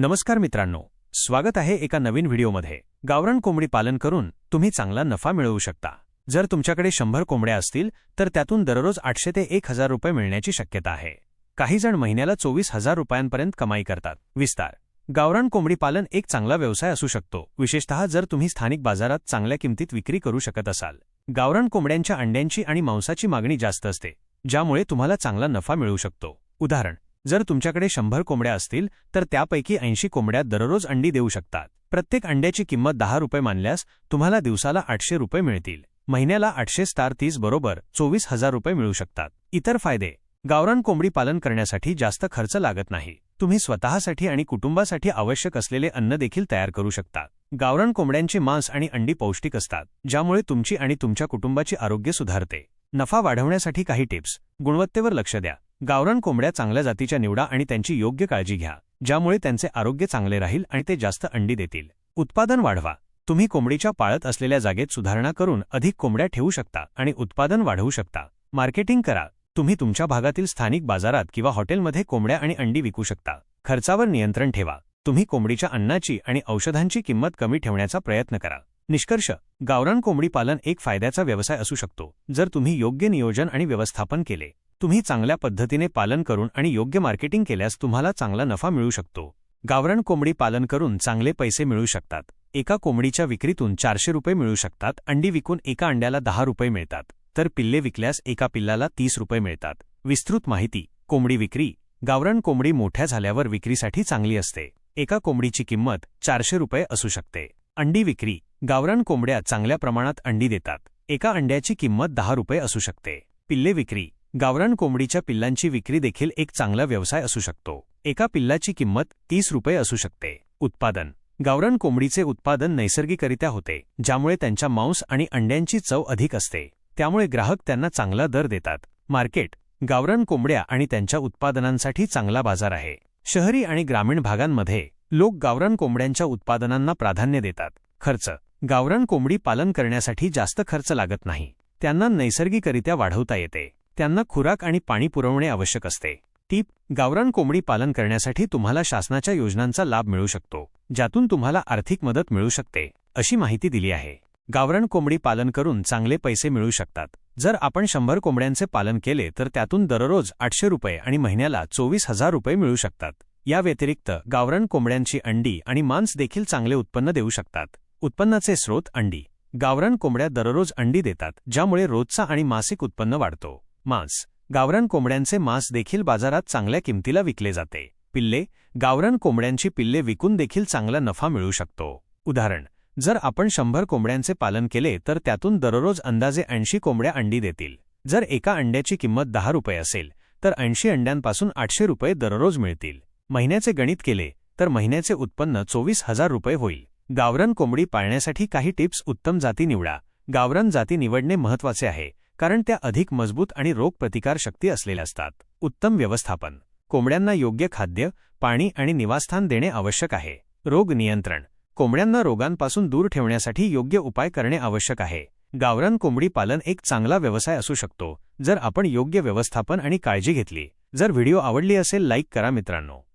नमस्कार मित्रांनो. स्वागत आहे एका नवीन व्हिडिओमध्ये. गावरण कोंबडी पालन करून तुम्ही चांगला नफा मिळवू शकता. जर तुमच्याकडे शंभर कोंबड्या असतील तर त्यातून दररोज आठशे ते एक हजार रुपये मिळण्याची शक्यता आहे. काही जण महिन्याला चोवीस हजार रुपयांपर्यंत कमाई करतात. विस्तार. गावरान कोंबडी पालन एक चांगला व्यवसाय असू शकतो. विशेषतः जर तुम्ही स्थानिक बाजारात चांगल्या किमतीत विक्री करू शकत असाल. गावरान कोंबड्यांच्या अंड्यांची आणि मांसाची मागणी जास्त असते ज्यामुळे तुम्हाला चांगला नफा मिळू शकतो. उदाहरण. जर तुमच्याकडे शंभर कोंबड्या असतील तर त्यापैकी ऐंशी कोंबड्या दररोज अंडी देऊ शकतात. प्रत्येक अंड्याची किंमत दहा रुपये मानल्यास तुम्हाला दिवसाला आठशे रुपये मिळतील. महिन्याला आठशे स्टार तीस बरोबर चोवीस हजार रुपये मिळू शकतात. इतर फायदे. गावरान कोंबडी पालन करण्यासाठी जास्त खर्च लागत नाही. तुम्ही स्वतःसाठी आणि कुटुंबासाठी आवश्यक असलेले अन्न देखील तयार करू शकता गावरान कोंबड्यांचे मांस आणि अंडी पौष्टिक असतात ज्यामुळे तुमची आणि तुमच्या कुटुंबाची आरोग्य सुधारते. नफा वाढवण्यासाठी काही टिप्स. गुणवत्तेवर लक्ष द्या. गावरान कोंबड्या चांगल्या जातीच्या निवडा आणि त्यांची योग्य काळजी घ्या ज्यामुळे त्यांचे आरोग्य चांगले राहील आणि ते जास्त अंडी देतील. उत्पादन वाढवा. तुम्ही कोंबडीच्या पाळत असलेल्या जागेत सुधारणा करून अधिक कोंबड्या ठेवू शकता आणि उत्पादन वाढवू शकता. मार्केटिंग करा. तुम्ही तुमच्या भागातील स्थानिक बाजारात किंवा हॉटेलमध्ये कोंबड्या आणि अंडी विकू शकता. खर्चावर नियंत्रण ठेवा. तुम्ही कोंबडीच्या अन्नाची आणि औषधांची किंमत कमी ठेवण्याचा प्रयत्न करा. निष्कर्ष. गावरान कोंबडी पालन एक फायद्याचा व्यवसाय असू शकतो जर तुम्ही योग्य नियोजन आणि व्यवस्थापन केले. तुम्ही चांगल्या पद्धतीने पालन करून आणि योग्य मार्केटिंग केल्यास तुम्हाला चांगला नफा मिळू शकतो. गावरण कोंबडी पालन करून चांगले पैसे मिळू शकतात. एका कोंबडीच्या विक्रीतून चारशे रुपये मिळू शकतात. अंडी विकून एका अंड्याला दहा रुपये मिळतात. तर पिल्ले विकल्यास एका पिल्लाला तीस रुपये मिळतात. विस्तृत माहिती कोंबडी विक्री. गावरण कोंबडी मोठ्या झाल्यावर विक्रीसाठी चांगली असते. एका कोंबडीची किंमत चारशे रुपये असू शकते. अंडी विक्री. गावरान कोंबड्या चांगल्या प्रमाणात अंडी देतात. एका अंड्याची किंमत दहा रुपये असू शकते. पिल्ले विक्री. गावरान कोंबडीच्या पिल्लांची विक्री देखील एक चांगला व्यवसाय असू शकतो. एका पिल्लाची किंमत तीस रुपये असू शकते. उत्पादन. गावरान कोंबडीचे उत्पादन नैसर्गिकरित्या होते ज्यामुळे त्यांच्या मांस आणि अंड्यांची चव अधिक असते. त्यामुळे ग्राहक त्यांना चांगला दर देतात. मार्केट. गावरान कोंबड्या आणि त्यांच्या उत्पादनांसाठी चांगला बाजार आहे. शहरी आणि ग्रामीण भागांमध्ये लोक गावरान कोंबड्यांच्या उत्पादनांना प्राधान्य देतात. खर्च. गावरान कोंबडी पालन करण्यासाठी जास्त खर्च लागत नाही. त्यांना नैसर्गिकरित्या वाढवता येते. त्यांना खुराक आणि पाणी पुरवणे आवश्यक असते. टीप गावरान कोंबडी पालन करण्यासाठी तुम्हाला शासनाच्या योजनांचा लाभ मिळू शकतो ज्यातून तुम्हाला आर्थिक मदत मिळू शकते अशी माहिती दिली आहे. गावरान कोंबडी पालन करून चांगले पैसे मिळू शकतात. जर आपण शंभर कोंबड्यांचे पालन केले तर त्यातून दररोज आठशे रुपये आणि महिन्याला चोवीस हजार रुपये मिळू शकतात. या व्यतिरिक्त गावरान कोंबड्यांची अंडी आणि मांस देखील चांगले उत्पन्न देऊ शकतात. उत्पन्नाचे स्रोत अंडी. गावरान कोंबड्या दररोज अंडी देतात ज्यामुळे रोजचा आणि मासिक उत्पन्न वाढतो. मांस. गावरान कोंबड्यांचे मांस देखील बाजारात चांगल्या किमतीला विकले जाते. पिल्ले. गावरान कोंबड्यांची पिल्ले विकून देखील चांगला नफा मिळू शकतो. उदाहरण. जर आपण शंभर कोंबड्यांचे पालन केले तर त्यातून दररोज अंदाजे ऐंशी कोंबड्या अंडी देतील. जर एका अंड्याची किंमत दहा रुपये असेल तर ऐंशी अंड्यांपासून आठशे रुपये दररोज मिळतील. महिन्याचे गणित केले तर महिन्याचे उत्पन्न चोवीस हजार रुपये होईल. गावरान कोंबडी पाळण्यासाठी काही टिप्स उत्तम जाती निवडा. गावरान जाती निवडणे महत्त्वाचे आहे. कारण त्या अधिक मजबूत आणि रोगप्रतिकारशक्ती असलेल्या असतात. उत्तम व्यवस्थापन. कोंबड्यांना योग्य खाद्य पाणी आणि निवासस्थान देणे आवश्यक आहे. रोग नियंत्रण. कोंबड्यांना रोगांपासून दूर ठेवण्यासाठी योग्य उपाय करणे आवश्यक आहे. गावरान कोंबडी पालन एक चांगला व्यवसाय असू शकतो. जर आपण योग्य व्यवस्थापन आणि काळजी घेतली. जर व्हिडिओ आवडली असेल लाईक करा मित्रांनो.